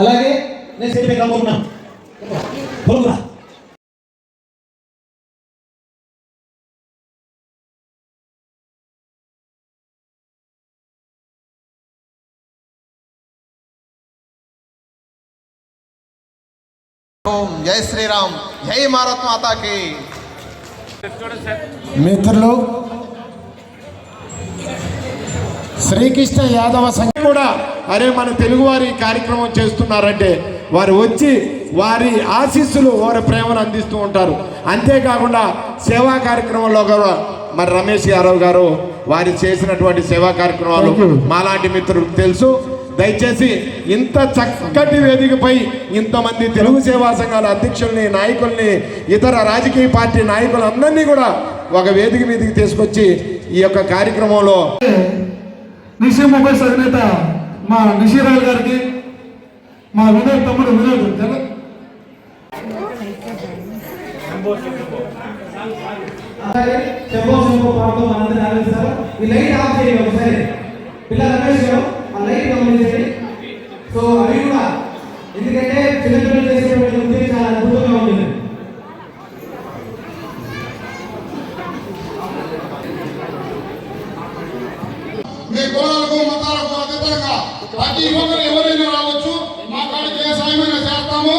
అలాగే నేను చెప్పే కమ్ముకున్నా పొరుగురా. ఓం జై శ్రీరామ్ జై భారత్ మాతాకి. మిత్రులు శ్రీకృష్ణ యాదవ సంఘ కూడా అరే మన తెలుగువారి ఈ కార్యక్రమం చేస్తున్నారంటే వారు వచ్చి వారి ఆశీస్సులు వారి ప్రేమను అందిస్తూ ఉంటారు. అంతేకాకుండా సేవా కార్యక్రమంలో కూడా మరి రమేష్ యాదవ్ గారు వారి చేసినటువంటి సేవా కార్యక్రమాలు మాలాంటి మిత్రులకు తెలుసు. దయచేసి ఇంత చక్కటి వేదికపై ఇంతమంది తెలుగు సేవా సంఘాల అధ్యక్షుల్ని నాయకుల్ని ఇతర రాజకీయ పార్టీ నాయకులందరినీ కూడా ఒక వేదిక మీదకి తీసుకొచ్చి ఈ యొక్క కార్యక్రమంలో నిషి మొబైల్స్ అధినేత మా నిషిరాల్ గారికి మా వినోద్ తమ్ముడు వినోద్ చెప్పో చెప్పో పాడుతూ మనందరినీ ఆలోచిస్తారు ఈ లైట్ ఆఫ్ చేయండి ఒకసారి. పిల్ల రమేష్ గారు ఆ లైట్ గమనించండి. సో అవి కూడా ఎందుకంటే చిన్నపిల్లలు చేసేటువంటి వృత్తి చాలా అద్భుతంగా ఉంటుంది మీ కులాలకు మతాలకు అతీతంగా ప్రతి ఒక్కరు ఎవరైనా రావచ్చు. మా కాడికి ఏ సాయమైనా చేస్తాము.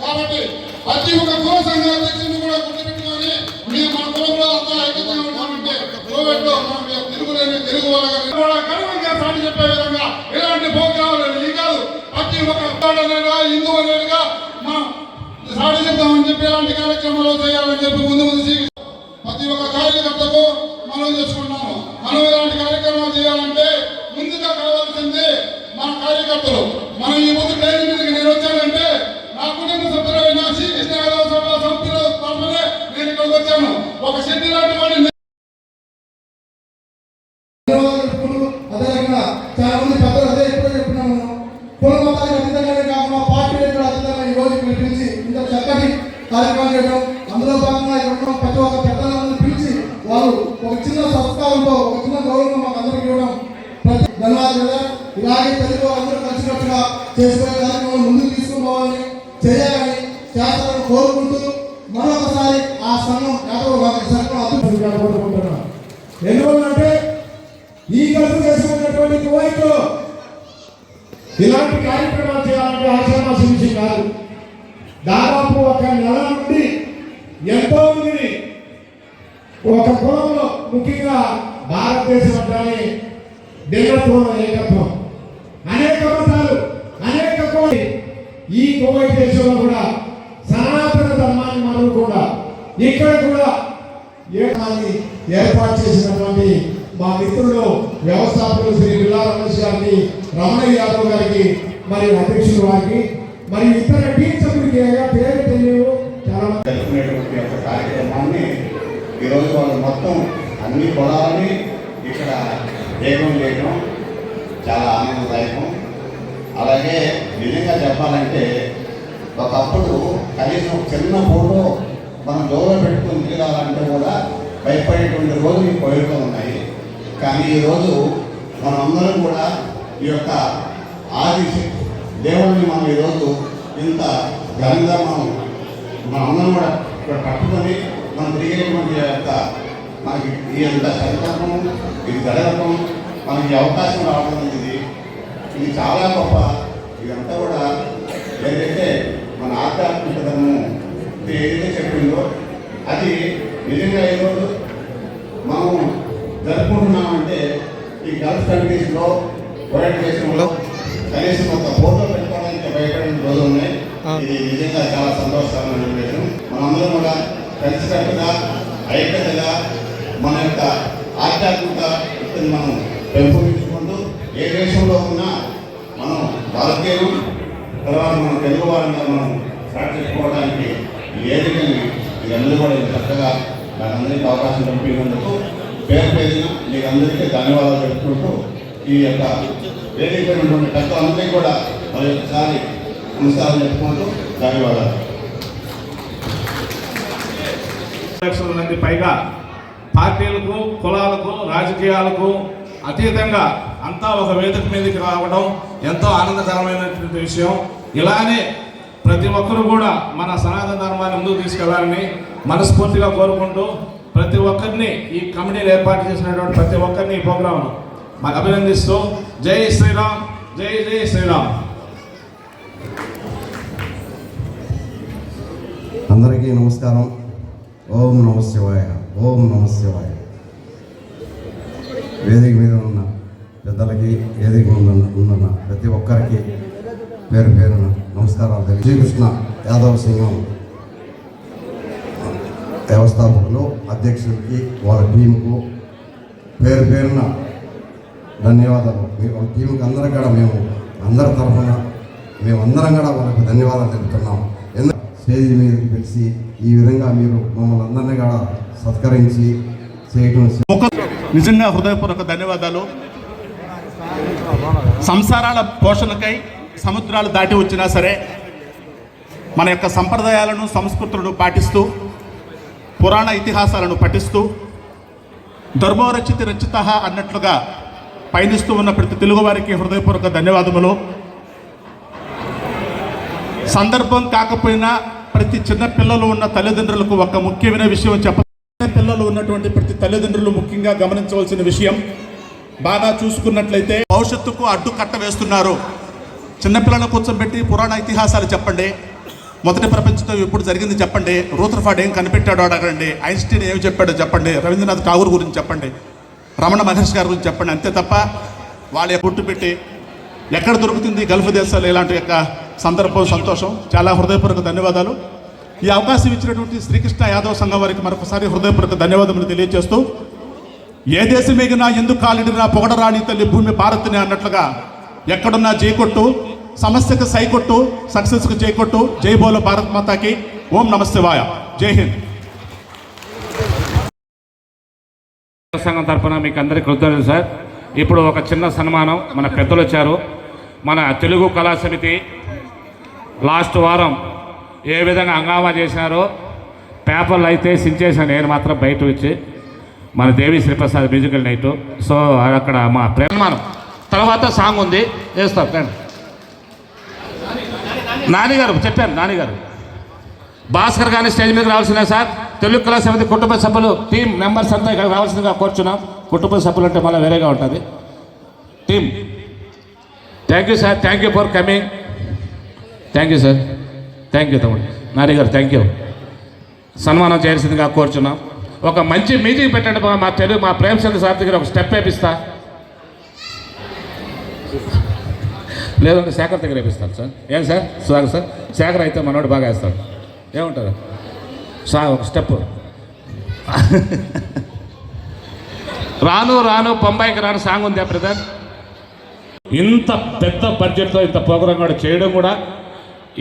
కాబట్టి ప్రతి ఒక్క కుల సంఘ అధ్యక్షుని కూడా గుర్తుపెట్టుకొని మేము మన కులంలో అంతా ఐక్యంగా ఉంటామంటే కోవిడ్లో మనం తిరుగులేని తెలుగు వాళ్ళగా కూడా గర్వంగా సాటి చెప్పే విధంగా ఎలాంటి ప్రోగ్రాములు ఈ కాదు ప్రతి ఒక్క హిందూ అనేదిగా మనం సాటి చెప్తామని చెప్పి ఎలాంటి కార్యక్రమాలు చేయాలని చెప్పి ముందు ముందు ప్రతి ఒక్క కార్యకర్తకు మనం చేసుకుంటున్నాము. మనం ఇలాంటి కార్యక్రమాలు చేయాలంటే ముందుగా కావాల్సింది మన కార్యకర్తలు మనం ఈ ముందు ట్రైన్ మీదకి నేను వచ్చానంటే నా కుటుంబ సభ్యులైన శ్రీకృష్ణ యాదవ సభ సభ్యుల తరఫునే నేను ఇక్కడికి వచ్చాను. ఒక శక్తి లాంటి వాడిని ఈ గడుపు చేసుకున్నటువంటి కువైట్ ఇలాంటి కార్యక్రమాలు చేయాలంటే ఆశామాసి విషయం కాదు. దాదాపు ఒక నెల నుండి ఎంతో మందిని ఒక కులంలో ముఖ్యంగా భారతదేశం అంటానే భిన్నత్వం ఏకత్వం అనేక మతాలు అనేక కోటి ఈ కువైట్ దేశంలో కూడా సనాతన ధర్మాన్ని మనం కూడా ఇక్కడ కూడా ఏకాన్ని ఏర్పాటు చేసినటువంటి మా మిత్రులు వ్యవస్థాపకులు శ్రీ బిల్లా రమేష్ గారిని రమణ యాదవ్ గారికి మరి అధ్యక్షులు వారికి మరి ఇతర టీం సభ్యులకి పేరు తెలియవు. చాలా జరుపుకునేటువంటి యొక్క కార్యక్రమాన్ని ఈరోజు వాళ్ళు మొత్తం అన్ని పొలాలని ఇక్కడ వేగం చేయడం చాలా ఆనందదాయకం. అలాగే నిజంగా చెప్పాలంటే ఒకప్పుడు కనీసం ఒక చిన్న ఫోటో మనం దూరం పెట్టుకుని తిరగాలంటే కూడా భయపడేటువంటి రోజులు ఈ కోరికలు ఉన్నాయి. కానీ ఈరోజు మనమందరం కూడా ఈ యొక్క ఆది దేవుడిని మనం ఈరోజు ఇంత ఘనంగా మనం మనందరం కూడా ఇక్కడ పట్టుకొని మనం తిరిగేటువంటి యొక్క మనకి ఈ ఎంత సంకల్పం ఇది జరగటం మనకి అవకాశం రావడం అనేది ఇది చాలా గొప్ప. ఇదంతా కూడా ఏదైతే మన ఆధ్యాత్మిక ధర్మం ఏదైతే చెప్పిందో అది నిజంగా ఈరోజు మనం జరుపుకుంటున్నామంటే ఈ గల్ఫ్ కంట్రీస్లో వరల్డ్ దేశంలో కనీసం ఒక ఫోటో పెట్టుకోవడానికి భయపడిన రోజులు ఉన్నాయి. ఇది నిజంగా చాలా సంతోషకరమైన విషయం మనందరం కూడా కలిసికట్టుగా ఐక్యతగా మన యొక్క ఆధ్యాత్మిక వృత్తిని మనం పెంపొందించుకుంటూ ఏ దేశంలో ఉన్నా మనం భారతీయులు తర్వాత మన తెలుగు వారిగా మనం స్టార్ట్ చేసుకోవడానికి ఏది ఇదందరూ కూడా చక్కగా నాకందరికీ అవకాశం కల్పించినందుకు పేరు పేరున మీకు అందరికీ ధన్యవాదాలు చెప్పుకుంటూ ఈ యొక్క వేదిక పైన ఉన్నటువంటి పెద్దలందరికీ కూడా మరి ఒకసారి నమస్కారం చెప్పుకుంటూ ధన్యవాదాలు. లక్షల మంది పైగా పార్టీలకు కులాలకు రాజకీయాలకు అతీతంగా అంతా ఒక వేదిక మీదకి రావడం ఎంతో ఆనందకరమైనటువంటి విషయం. ఇలానే ప్రతి ఒక్కరు కూడా మన సనాతన ధర్మాన్ని ముందుకు తీసుకెళ్ళాలని మనస్ఫూర్తిగా కోరుకుంటూ ప్రతి ఒక్కరిని ఈ కమిటీలు ఏర్పాటు చేసినటువంటి ప్రతి ఒక్కరిని ఈ ప్రోగ్రాంను మాకు అభినందిస్తూ జై శ్రీరామ్ జై జై శ్రీరామ్. అందరికీ నమస్కారం. ఓం నమ శివాయ ఓం నమ శివాయ. వేదిక మీద ఉన్న పెద్దలకి వేదిక మీద ఉన్న ప్రతి ఒక్కరికి పేరు పేరున నమస్కారాలు తెలియ శ్రీకృష్ణ యాదవ వ్యవస్థాపకులు అధ్యక్షుడికి వాళ్ళ టీంకు పేరు పేరున ధన్యవాదాలు. మీ వాళ్ళ టీంకి అందరం కూడా మేము అందరి తరఫున మేమందరం కూడా వాళ్ళకి ధన్యవాదాలు తెలుపుతున్నాం. ఎందుకు స్టేజ్ మీదకి పిలిచి ఈ విధంగా మీరు మమ్మల్ని అందరినీ కూడా సత్కరించి చేయటం నిజంగా హృదయపూర్వక ధన్యవాదాలు. సంసారాల పోషణకై సముద్రాలు దాటి వచ్చినా సరే మన యొక్క సంప్రదాయాలను సంస్కృతులను పాటిస్తూ పురాణ ఇతిహాసాలను పఠిస్తూ ధర్మోరచిత రచిత అన్నట్లుగా పయనిస్తూ ఉన్న ప్రతి తెలుగువారికి హృదయపూర్వక ధన్యవాదములు. సందర్భం కాకపోయినా ప్రతి చిన్న పిల్లలు ఉన్న తల్లిదండ్రులకు ఒక ముఖ్యమైన విషయం చెప్ప పిల్లలు ఉన్నటువంటి ప్రతి తల్లిదండ్రులు ముఖ్యంగా గమనించవలసిన విషయం బాగా చూసుకున్నట్లయితే భవిష్యత్తుకు అడ్డు కట్ట వేస్తున్నారు చిన్నపిల్లలను కూర్చోబెట్టి పురాణ ఇతిహాసాలు చెప్పండి. మొదటి ప్రపంచంతో ఎప్పుడు జరిగింది చెప్పండి? రూథర్ఫార్డ్ ఏం కనిపెట్టాడో అడగండి. ఐన్స్టీన్ ఏం చెప్పాడో చెప్పండి. రవీంద్రనాథ్ ఠాగూర్ గురించి చెప్పండి. రమణ మహర్షి గారి గురించి చెప్పండి. అంతే తప్ప వాళ్ళే పుట్టు పెట్టి ఎక్కడ దొరుకుతుంది? గల్ఫ్ దేశాలు ఇలాంటి యొక్క సందర్భం సంతోషం. చాలా హృదయపూర్వక ధన్యవాదాలు. ఈ అవకాశం ఇచ్చినటువంటి శ్రీకృష్ణ యాదవ్ సంఘం వారికి మరొకసారి హృదయపూర్వక ధన్యవాదములు తెలియజేస్తూ ఏ దేశం ఎగినా ఎందుకు కాలిడినా పొగడరాని తల్లి భూమి భారత్ని అన్నట్లుగా ఎక్కడున్నా చేకొట్టు సమస్యకు సైకొట్టు సక్సెస్కు చేకొట్టు జై బోలో భారత్ మాతాకి. ఓం నమస్తే జై హింద్. సంఘం తరపున మీకు అందరికీ కృతజ్ఞతలు సార్. ఇప్పుడు ఒక చిన్న సన్మానం మన పెద్దలు వచ్చారు. మన తెలుగు కళా సమితి లాస్ట్ వారం ఏ విధంగా హంగామా చేసినారో పేపర్లు అయితే సించేసాను నేను మాత్రం బయట వచ్చి మన Devi Sriprasad musical night. So అక్కడ మా ప్రేమానం తర్వాత సాంగ్ ఉంది. వేస్తాం. రండి. నానిగారు చెప్పారు నానిగారు. భాస్కర్ గారిని స్టేజ్ మీద రావాల్సిన సార్. తెలుగు కళా సమితి కుటుంబ సభ్యులు టీం మెంబర్స్ అంతా ఇక్కడ రావాల్సిందిగా కోరుచున్నాం. కుటుంబ సభ్యులు అంటే మళ్ళీ వేరేగా ఉంటుంది. Team. Thank you sir thank you for coming thank you sir thank you తమ్ముడు. నాని గారు థ్యాంక్ యూ సన్మానం చేయాల్సిందిగా కోరుచున్నాం. ఒక మంచి మ్యూజిక్ పెట్టండి మా తెలుగు మా ప్రేమచంద్ర సార్ దగ్గర ఒక స్టెప్ వేపిస్తా. లేదంటే శేఖర్ దగ్గర వేపిస్తాను సార్. ఏం సార్? Sir sir? శేఖర్ అయితే మనోడు బాగా వేస్తాడు. ఏముంటారు సార్ ఒక స్టెప్. రాను రాను బొంబాయికి రాను సాంగ్ ఉంది బ్రదర్? ఇంత పెద్ద బడ్జెట్తో ఇంత ప్రోగ్రాం కూడా చేయడం కూడా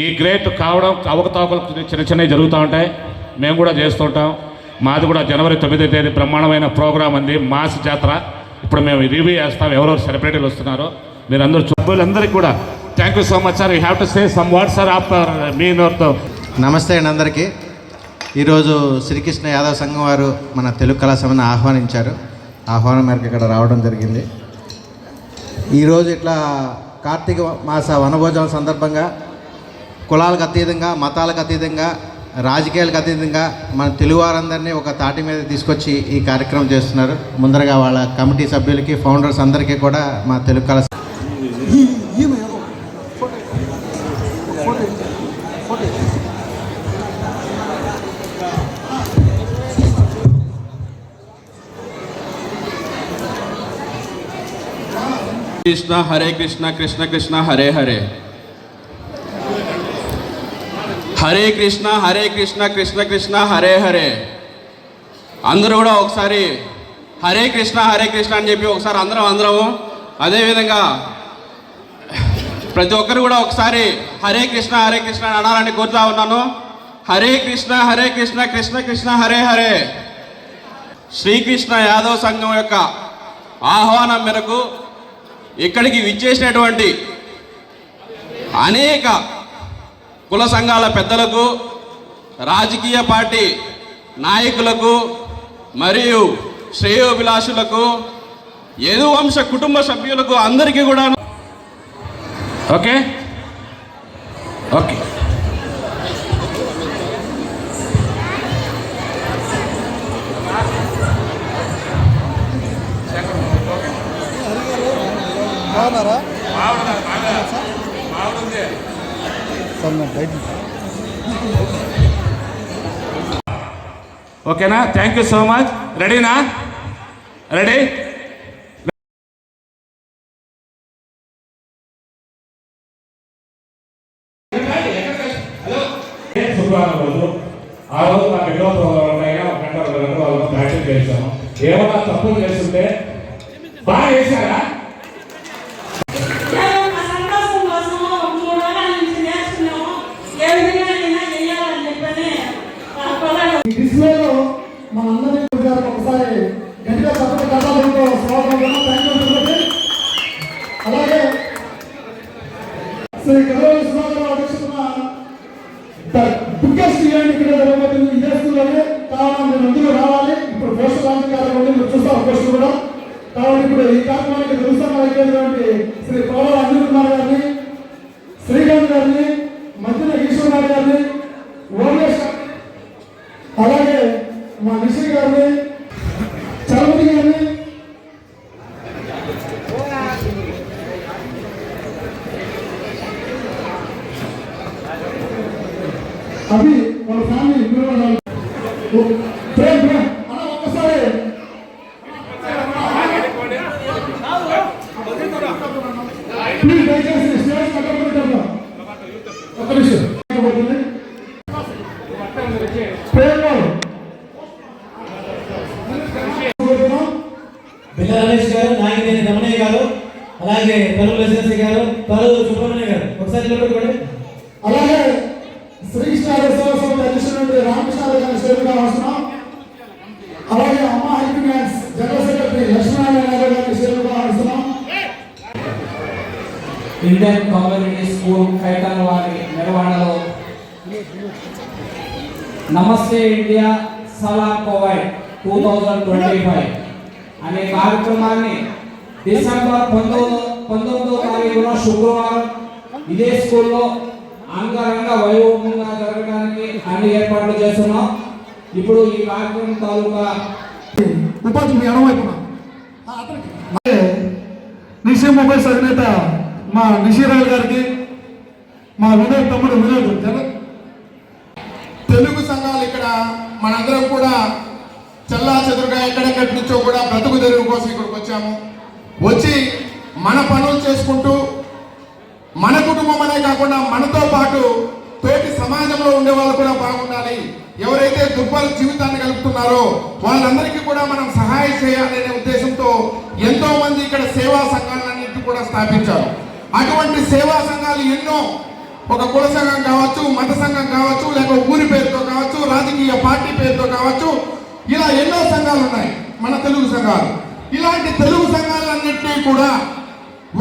ఈ గ్రేట్ కావడం అవకతవకలు చిన్న చిన్నవి జరుగుతూ ఉంటాయి. మేము కూడా చేస్తుంటాం మాది కూడా జనవరి తొమ్మిదో తేదీ బ్రహ్మాండమైన ప్రోగ్రాం ఉంది. మాస్ జాతర. ఇప్పుడు మేము రివ్యూ చేస్తాం. ఎవరెవరు సెలబ్రిటీలు వస్తున్నారో మీరు అందరూ సభ్యులందరికీ కూడా thank you so much sir you have to say some what sir after me నోట్తో నమస్తే అండి అందరికీ. ఈరోజు శ్రీకృష్ణ యాదవ్ సంఘం వారు మన తెలుగు కళాశాలను ఆహ్వానించారు. ఆహ్వానం మేరకు ఇక్కడ రావడం జరిగింది. ఈరోజు ఇట్లా కార్తీక మాస వనభోజనం సందర్భంగా కులాలకు అతీతంగా మతాలకు అతీతంగా రాజకీయాలకు అతీతంగా మన తెలుగు వారందరినీ ఒక తాటి మీద తీసుకొచ్చి ఈ కార్యక్రమం చేస్తున్నారు. ముందరగా వాళ్ళ కమిటీ సభ్యులకి ఫౌండర్స్ అందరికీ కూడా మా తెలుగు కళ కృష్ణ హరే కృష్ణ కృష్ణ కృష్ణ హరే హరే. హరే కృష్ణ హరే కృష్ణ కృష్ణ కృష్ణ హరే హరే. అందరూ కూడా ఒకసారి హరే కృష్ణ హరే కృష్ణ అని చెప్పి ఒకసారి అందరం అందరము అదేవిధంగా ప్రతి ఒక్కరు కూడా ఒకసారి హరే కృష్ణ హరే కృష్ణ అని అనాలని కోరుతా ఉన్నాను. హరే కృష్ణ హరే కృష్ణ కృష్ణ కృష్ణ హరే హరే. శ్రీకృష్ణ యాదవ్ సంఘం యొక్క ఆహ్వానం మేరకు ఇక్కడికి విచ్చేసినటువంటి అనేక కుల సంఘాల పెద్దలకు రాజకీయ పార్టీ నాయకులకు మరియు శ్రేయోభిలాషులకు యదువంశ కుటుంబ సభ్యులకు అందరికీ కూడా ఓకే? ఓకే. ఓకేనా? థ్యాంక్ యూ సో మచ్ రెడీనా రెడీ శుక్రవారం రోజు ఆ రోజు నాకు ఎన్నో ఉన్నాయిగా ఒక గంట రెండు గంటల ప్రాక్టీస్ చేశాము. ఏమన్నా తప్పులు చేస్తుంటే బాగా చేశారా మా సంతోషం కోసం మూడు వారాల నుంచి నేర్చుకున్నాము ఏ విధంగా అయినా చేయాలని చెప్పని ఆ పిల్లలు ఈ డిస్ప్లేలో మనందరినీ గారికి ఒకసారి గట్టిగా చక్కటి కథలతో స్వాగతం థ్యాంక్ యూ తిరుపతి అలాగే శ్రీ కలవ విశ్వనాథరావు అధ్యక్షుడున్న బిగ్గెస్ట్ ఈవెంట్ ఇక్కడ జరగబోతుంది ఇదే స్కూల్లోనే కావాలి మీరు అందరూ రావాలి ఇప్పుడు పోస్టర్ లాంచ్ కార్యక్రమం మీరు చూస్తారు పోస్టర్ కూడా కాబట్టి ఇప్పుడు ఈ కార్యక్రమానికి దురుస్తాను అయిపోయినటువంటి శ్రీ పౌర అనిల్ కుమార్ గారిని శ్రీకాంత్ గారిని మధ్యన ఈశ్వరనాథ్ గారిని ఓమేష్ అలాగే మా నిషి గారిని చలపతి గారిని అవి వాళ్ళ ఫ్యామిలీ ఇద్దరు ఉన్నారు. ఓ, ప్రేమ్ ప్రేమ్ అన్న ఒక్కసారి ప్లీజ్ దయచేసి స్టేజ్ పక్కన పెట్టండి. ఒక్క నిమిషం పోతుంది. ప్రేమ్ గారు బిల్ల రమేష్ గారు నాగినేని రమణయ్య గారు అలాగే పరువు రెసిడెన్సీ గారు పరువు సుబ్రహ్మణ్య గారు. ఒకసారి నిలబెట్టుకోండి అలాగే శ్రీకృష్ణ అధ్యక్షుడు రామకృష్ణ గారి స్టేజ్గా వస్తున్నాం. అలాగే అమ్మ జనరల్ సెక్రటరీ లక్ష్మీనారాయణ గారు వస్తున్నాం. ఇండియన్ కమ్యూనిటీ స్కూల్ కైతన్ వారి నిర్వహణలో నమస్తే ఇండియా సలాం covid two thousand twenty five అనే కార్యక్రమాన్ని డిసెంబర్ పంతొమ్మిది పంతొమ్మిదో తారీఖున శుక్రవారం ఇదే స్కూల్లో అంగరంగ వైభవంగా జరగడానికి అన్ని ఏర్పాట్లు చేస్తున్నాం. ఇప్పుడు ఈ కార్యక్రమం తాలూకా ఉపాధి మీ ఎడమవైపున అలాగే నిషి మొబైల్స్ అధినేత మా నిషిరాయల్ గారికి మా వినోద్ తమ్ముడు వినోద్ తెలుగు సంఘాలు ఇక్కడ మనందరం కూడా చల్లా చెదురుగా ఎక్కడెక్కడి నుంచో కూడా బ్రతుకు తెరువు కోసం ఇక్కడికి వచ్చాము. వచ్చి మన పనులు చేసుకుంటూ మన కుటుంబం అనే కాకుండా మనతో పాటు తోటి సమాజంలో ఉండే వాళ్ళు కూడా బాగుండాలి. ఎవరైతే దుర్బల జీవితాన్ని కలుపుతున్నారో వాళ్ళందరికీ కూడా మనం సహాయం చేయాలనే ఉద్దేశంతో ఎంతో మంది ఇక్కడ సేవా సంఘాలన్నింటి కూడా స్థాపించారు. అటువంటి సేవా సంఘాలు ఎన్నో ఒక కుల సంఘం కావచ్చు మత సంఘం కావచ్చు లేక ఊరి పేరుతో కావచ్చు రాజకీయ పార్టీ పేరుతో కావచ్చు ఇలా ఎన్నో సంఘాలు ఉన్నాయి మన తెలుగు సంఘాలు. ఇలాంటి తెలుగు సంఘాలన్నింటినీ కూడా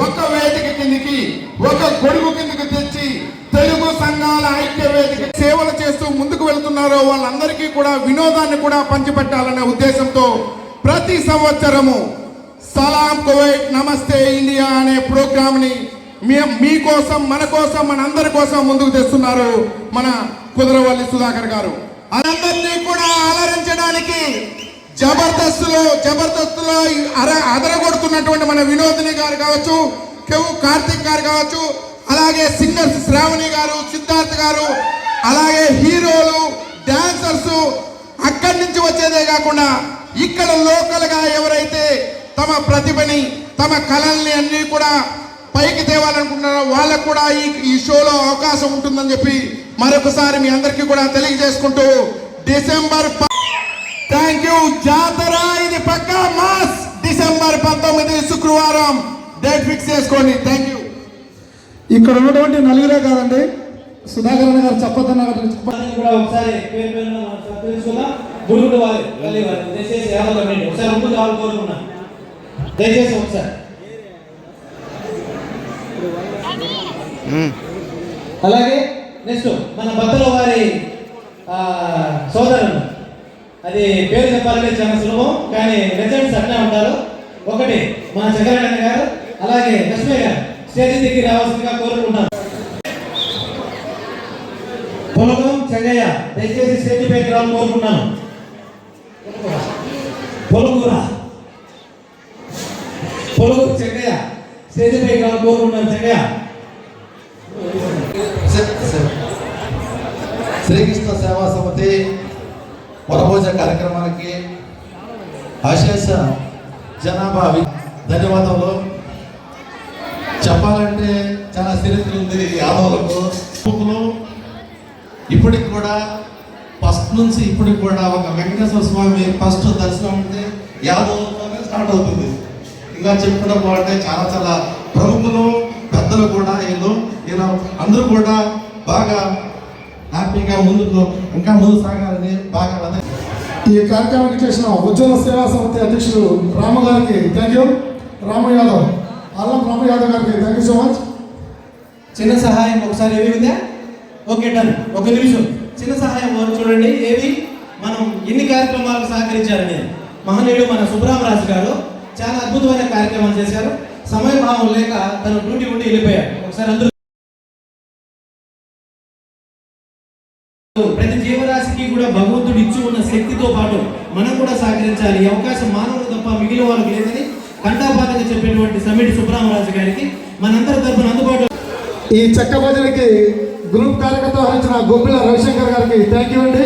ఒక వేదిక కిందికి ఒక గొడుగు కిందకి తెచ్చి తెలుగు సంఘాల ఐక్య వేదిక సేవలు చేస్తూ ముందుకు వెళ్తున్నారో వాళ్ళందరికీ కూడా వినోదాన్ని కూడా పంచిపెట్టాలనే ఉద్దేశంతో ప్రతి సంవత్సరము సలాం కువైట్ నమస్తే ఇండియా అనే ప్రోగ్రామ్ని మీ- మీకోసం మన కోసం మన అందరి కోసం ముందుకు తెస్తున్నారు మన కుదరవల్లి సుధాకర్ గారు. అందరినీ కూడా అలరించడానికి జబర్దస్త్లో జబర్దస్త్లో అర అదరగొడుతున్నటువంటి మన వినోదిని గారు కావచ్చు కెవు కార్తిక్ గారు కావచ్చు అలాగే సింగర్స్ శ్రావణి గారు సిద్ధార్థ్ గారు అలాగే హీరోలు డాన్సర్స్ అక్కడి నుంచి వచ్చేదే కాకుండా ఇక్కడ లోకల్గా ఎవరైతే తమ ప్రతిభని తమ కళల్ని అన్ని కూడా పైకి తేవాలనుకుంటున్నారో వాళ్ళకు కూడా ఈ ఈ షోలో అవకాశం ఉంటుందని చెప్పి మరొకసారి మీ అందరికీ కూడా తెలియజేసుకుంటూ డిసెంబర్ థ్యాంక్ యూ జాతర. ఇది పక్కా మాస్. డిసెంబర్ పంతొమ్మిది శుక్రవారం. డేట్ ఫిక్స్ చేసుకోండి. థ్యాంక్ యూ ఇక్కడ ఉన్నటువంటి నలుగురే కాదండి. సుధాకర్ అన్న గారు చెప్పొద్దన్నారు చెప్ప అందరినీ కూడా ఒకసారి పేరు పేరున మనం సత్కరించుకుందాం గురుగుడు వారి తల్లి వారి. దయచేసి యాదవ్ కమిటీ ఒకసారి ముందు కావాలి కోరుకున్నా దయచేసి ఒకసారి. అలాగే నెక్స్ట్ మన భక్తుల వారి ఆ, సోదరులు. అది పేరు చెప్పాలంటే చాలా సులభం కానీ రిజల్ట్స్ అట్లా ఉంటారు. ఒకటి మా జగన్ గారు అలాగే లక్ష్మీ గారు స్టేజ్ దగ్గర రావాల్సిందిగా కోరుకుంటాను పొలగం చెంగయ్య దయచేసి స్టేజ్ పైకి రావాలని కోరుకుంటున్నాను. పొలగూర. పొలగూరు చెంగయ్య స్టేజ్ పైకి రావాలని కోరుకుంటున్నాను చెంగయ్య శ్రీకృష్ణ సేవా సమితి వనభోజ కార్యక్రమానికి అశేష జనాభా ధన్యవాదాలు చెప్పాలంటే చాలా చరిత్ర ఉంది యాదవులకు ఇప్పటికి కూడా ఫస్ట్ నుంచి ఇప్పటికి కూడా ఒక వెంకటేశ్వర స్వామి ఫస్ట్ దర్శనం అంటే యాదవులతోనే స్టార్ట్ అవుతుంది. ఇంకా చెప్పడం బాగుంటే చాలా చాలా ప్రముఖులు పెద్దలు కూడా వీళ్ళు. ఇలా అందరూ కూడా బాగా హ్యాపీగా ముందుకు ఇంకా ముందు సాగాలని బాగా ఈ కార్యక్రమానికి చేసిన ఉజ్వల సేవా సమితి అధ్యక్షుడు రామ గారికి థ్యాంక్ యూ రాము యాదవ్ అల్లం రామ యాదవ్ గారికి థ్యాంక్ యూ సో మచ్ చిన్న సహాయం ఒకసారి ఏవి ఉందా? ఓకే డన్ ఒక నిమిషం. చిన్న సహాయం చూడండి? ఏవి? మనం ఎన్ని కార్యక్రమాలకు సహకరించారని మహనీయుడు మన సుబ్రహ్మరాజు గారు చాలా అద్భుతమైన కార్యక్రమాలు చేశారు. సమయ భావం లేక తన డ్యూటీ ఉండి వెళ్ళిపోయారు. ఒకసారి అందరూ ప్రతి జీవరాశికి కూడా భగవంతుడు ఇచ్చి ఉన్న శక్తితో పాటు మనం కూడా సహకరించాలి. ఈ అవకాశం మానవులు తప్ప మిగిలిన వాళ్ళకి లేదని కంటాపాతంగా చెప్పేటువంటి సమిటి సుబ్రహ్మరాజు గారికి మనందరి తరపున అందుబాటు ఈ చక్క భజనకి గ్రూప్ కార్యకర్త వహించిన గొప్పిల రవిశంకర్ గారికి థ్యాంక్ యూ అండి.